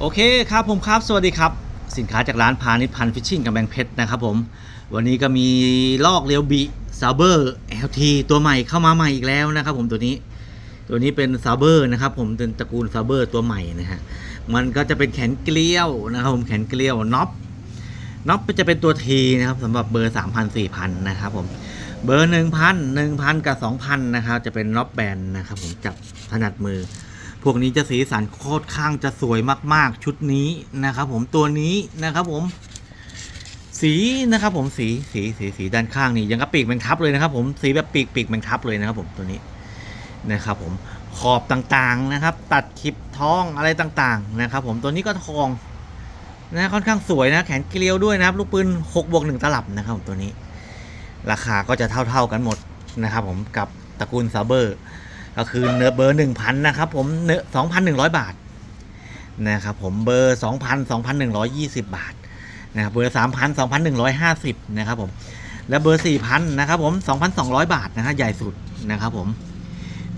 โอเคครับผมครับ สวัสดีครับ สินค้าจากร้านพาณิชพันฟิชชิ่งกำแพงเพชรนะครับผม วันนี้ก็มีลอกเรียวบิซาเบอร์ LT ตัวใหม่เข้ามาใหม่อีกแล้วนะครับผมตัวนี้ ตัวนี้เป็นซาเบอร์นะครับผมเป็นตระกูลซาเบอร์ตัวใหม่นะฮะมันก็จะเป็นแขนเกลียวนะครับผมแขนเกลียวน็อปน็อปจะเป็นตัวทีนะครับสำหรับเบอร์ 3,000 4,000 นะครับผมเบอร์ 1,000 1,000 กับ 2,000 นะครับ จะเป็นน็อปแบนนะครับผมจับถนัดมือ วกนี้จะสีสันโคตรข้างจะสวยมากๆ ชุดนี้นะครับผมตัวนี้นะครับผม สีนะครับผมสีสีสีสีด้านข้างนี่ยังกับปีกแมงทับเลยนะครับ ผมสีแบบปีกปีกแมงทับเลยนะครับผมตัวนี้นะครับผมขอบต่างๆนะครับ ตัดคลิปท้องอะไรต่างๆนะครับ ผมตัวนี้ก็ทองนะค่อนข้างสวยนะแขนเกลียวด้วยนะครับลูกปืน6บวก1ตลับนะครับผมตัวนี้ ราคาก็จะเท่าๆกันหมดนะครับ ผมกับตระกูลซาเบอร์ ก็คือเนื้อเบอร์1,000นะครับผมเนื้อ2,100บาทนะครับผมเบอร์2,000 2,120บาทนะครับเบอร์3,000 2,150นะครับผมและเบอร์4,000นะครับผม2,200บาทนะฮะใหญ่สุดนะครับผม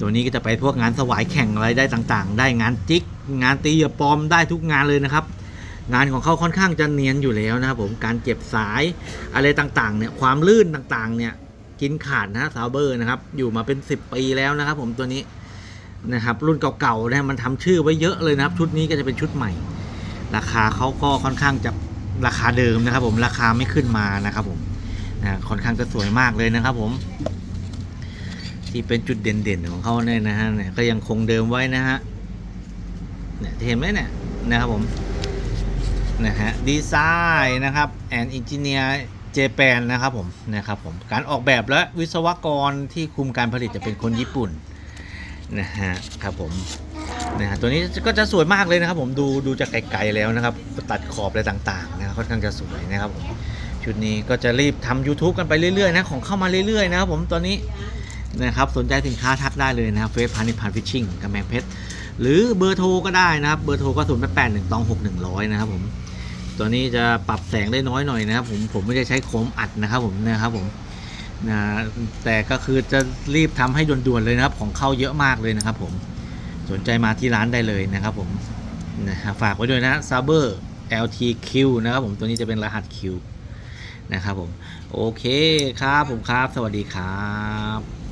ตัวนี้ก็จะไปพวกงานสวายแข่งอะไรได้ต่างๆ ได้งานจิก งานตีเหยื่อปลอมได้ทุกงานเลยนะครับ งานของเขาค่อนข้างจะเนียนอยู่แล้วนะครับผมการเก็บสายอะไรต่างๆเนี่ยความลื่นต่างๆเนี่ย กินขาดนะฮะซาวเบอร์นะครับ อยู่มาเป็น 10 ปีแล้วนะครับ ผมตัวนี้นะครับ รุ่นเก่าๆนะมันทำชื่อไว้เยอะเลยนะครับ ชุดนี้ก็จะเป็นชุดใหม่ ราคาเขาก็ค่อนข้างจะราคาเดิมนะครับ ผมราคาไม่ขึ้นมานะครับ ผมนะค่อนข้างจะสวยมากเลยนะครับ ผม ที่เป็นจุดเด่นๆของเขาเนี่ยนะฮะเนี่ยก็ยังคงเดิมไว้นะฮะเนี่ยเห็นไหมเนี่ยนะครับผมนะฮะดีไซน์นะครับแอนอินจิเนียร์ เจแปนนะครับผมนะครับผมการออกแบบและวิศวกรที่คุมการผลิตจะเป็นคนญี่ปุ่นนะฮะครับผมนะฮะตัวนี้ก็จะสวยมากเลยนะครับผมดูดูจากไกลๆแล้วนะครับ ตัดขอบอะไรต่างๆนะครับค่อนข้างจะสวยนะครับผมชุดนี้ก็จะรีบทำ YouTube กันไปเรื่อยๆนะของเข้ามาเรื่อยๆนะครับผมตอนนี้นะครับสนใจสินค้าทักได้เลยนะครับเฟซพานิพันฟิชชิ่งกำแพงเพชรหรือเบอร์โทรก็ได้นะครับเบอร์โทรก็ศูนย์แปดหนึ่งตองหกหนึ่งร้อยนะครับผม ตัวนี้จะปรับแสงได้น้อยหน่อยนะครับผมผมไม่ได้ใช้โคมอัดนะครับผมนะครับผมนะแต่ก็คือจะรีบทำให้ด่วนๆเลยนะครับ ของเข้าเยอะมากเลยนะครับ ผมสนใจมาที่ร้านได้เลยนะครับ ผมนะฝากไว้ด้วยนะ Saber LTQ นะครับผมตัวนี้จะเป็นรหัส Q นะครับผม โอเคครับผมครับ สวัสดีครับ